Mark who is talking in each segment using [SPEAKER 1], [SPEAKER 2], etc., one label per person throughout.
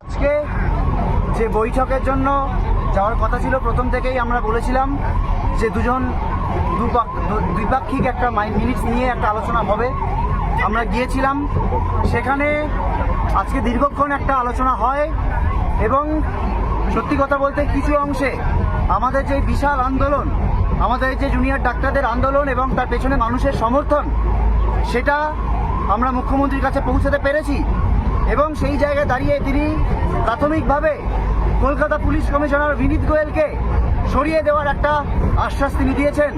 [SPEAKER 1] আজকে যে বৈঠকের জন্য যাওয়ার কথা ছিল, প্রথম থেকেই আমরা বলেছিলাম যে দুজন দ্বিপাক্ষিক একটা মিনিটস নিয়ে একটা আলোচনা হবে। আমরা গিয়েছিলাম। সেখানে আজকে দীর্ঘক্ষণ একটা আলোচনা হয় এবং সত্যি কথা বলতে কিছু অংশে আমাদের যে বিশাল আন্দোলন, আমাদের যে জুনিয়র ডাক্তারদের আন্দোলন এবং তার পেছনে মানুষের সমর্থন, সেটা আমরা মুখ্যমন্ত্রীর কাছে পৌঁছাতে পেরেছি। এবং সেই জায়গায় দাঁড়িয়ে তিনি প্রাথমিকভাবে কলকাতা পুলিশ কমিশনার বিনীত গোয়েলকে সরিয়ে দেওয়ার একটা আশ্বাস তিনি দিয়েছেন।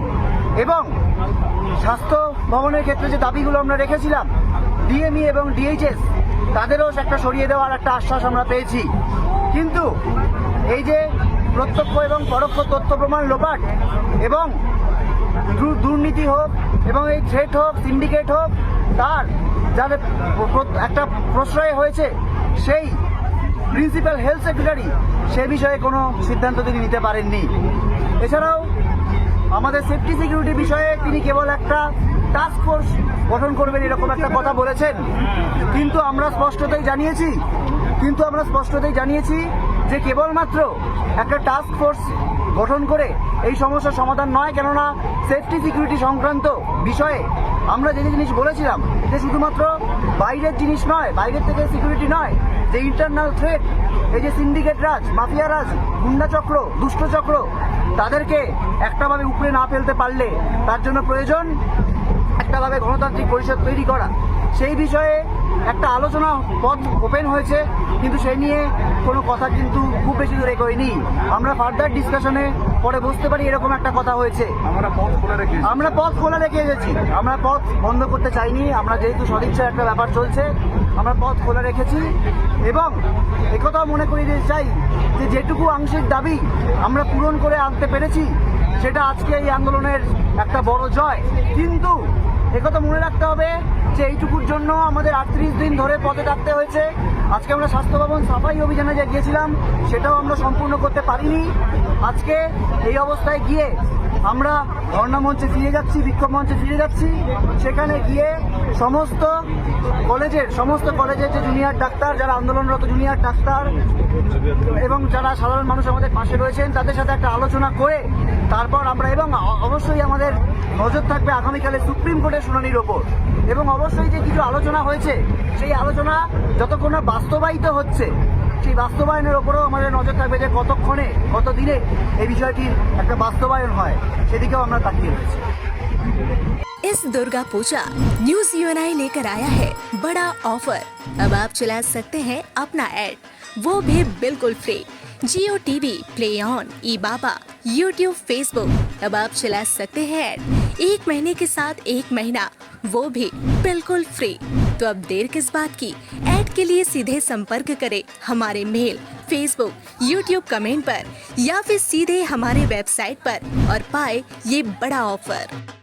[SPEAKER 1] এবং স্বাস্থ্য ভবনের ক্ষেত্রে যে দাবিগুলো আমরা রেখেছিলাম, ডিএমই এবং ডিএইচএস, তাদেরও একটা সরিয়ে দেওয়ার একটা আশ্বাস আমরা পেয়েছি। কিন্তু এই যে প্রত্যক্ষ এবং পরোক্ষ তথ্য প্রমাণ লোপাট এবং দুর্নীতি হোক এবং এই থ্রেট হোক সিন্ডিকেট হোক, তার যাদের একটা প্রশ্রয় হয়েছে, সেই প্রিন্সিপাল হেলথ সেক্রেটারি সে বিষয়ে কোনো সিদ্ধান্ত তিনি নিতে পারেননি। এছাড়াও আমাদের সেফটি সিকিউরিটি বিষয়ে তিনি কেবল একটা টাস্ক ফোর্স গঠন করবেন এরকম একটা কথা বলেছেন। কিন্তু আমরা স্পষ্টতই জানিয়েছি, কিন্তু আমরা স্পষ্টতই জানিয়েছি যে কেবলমাত্র একটা টাস্ক ফোর্স গঠন করে এই সমস্যার সমাধান নয়, কেননা সেফটি সিকিউরিটি সংক্রান্ত বিষয়ে আমরা যে জিনিস বলেছিলাম যে শুধুমাত্র বাইরের জিনিস নয়, বাইরের থেকে সিকিউরিটি নয়, যে ইন্টারনাল থ্রেট এই যে সিন্ডিকেট রাজ মাফিয়া রাজ, গুন্ডা চক্র, দুষ্ট চক্র, তাদেরকে একটাভাবে উপরে না ফেলতে পারলে তার জন্য প্রয়োজন একটাভাবে গণতান্ত্রিক পরিষদ তৈরি করা। সেই বিষয়ে একটা আলোচনা পথ ওপেন হয়েছে কিন্তু সেই নিয়ে কোনো কথা কিন্তু খুব বেশি দূরে এগোয়নি। আমরা ফার্দার ডিসকাশনে পরে বুঝতে পারি এরকম একটা কথা হয়েছে।
[SPEAKER 2] আমরা পথ খোলা রেখে
[SPEAKER 1] আমরা পথ খোলা রেখে এসেছি। আমরা পথ বন্ধ করতে চাইনি আমরা যেহেতু সদিচ্ছার একটা ব্যাপার চলছে আমরা পথ খোলা রেখেছি। এবং একথাও মনে করি যে চাই যে যেটুকু আংশিক দাবি আমরা পূরণ করে আনতে পেরেছি সেটা আজকে এই আন্দোলনের একটা বড় জয়। কিন্তু একথা মনে রাখতে হবে যে এইটুকুর জন্য আমাদের আটত্রিশ দিন ধরে পথে থাকতে হয়েছে। আজকে আমরা স্বাস্থ্য ভবন সাফাই অভিযানে যে গিয়েছিলাম, সেটাও আমরা সম্পূর্ণ করতে পারিনি। আজকে এই অবস্থায় গিয়ে আমরা ধর্ণা মঞ্চে ফিরে যাচ্ছি, বিক্ষোভ মঞ্চে ফিরে যাচ্ছি। সেখানে গিয়ে সমস্ত কলেজের সমস্ত কলেজের যে জুনিয়র ডাক্তার, যারা আন্দোলনরত জুনিয়র ডাক্তার, এবং যারা সাধারণ মানুষ আমাদের পাশে রয়েছেন, তাদের সাথে একটা আলোচনা করে তারপর আমরা এবং অবশ্যই আমাদের নজর থাকবে আগামীকালে সুপ্রিম কোর্টের শুনানির ওপর। এবং অবশ্যই যে কিছু আলোচনা হয়েছে, সেই আলোচনা যতক্ষণ না বাস্তবায়িত হচ্ছে সেই বাস্তবায়নের ওপরেও আমাদের নজর থাকবে যে কতক্ষণে কত দিনে এই বিষয়টির একটা বাস্তবায়ন হয় সেদিকেও আমরা তাকিয়ে রয়েছি
[SPEAKER 3] इस दुर्गा पूजा न्यूज यूएनआई लेकर आया है बड़ा ऑफर अब आप चला सकते हैं अपना एड वो भी बिल्कुल free Jio TV play on ई बाबा यूट्यूब फेसबुक अब आप चला सकते हैं एड एक महीने के साथ एक महीना वो भी बिल्कुल फ्री तो अब देर किस बात की? ऐड के लिए सीधे संपर्क करें हमारे मेल फेसबुक यूट्यूब कमेंट पर या फिर सीधे हमारे वेबसाइट पर और पाए ये बड़ा ऑफ़र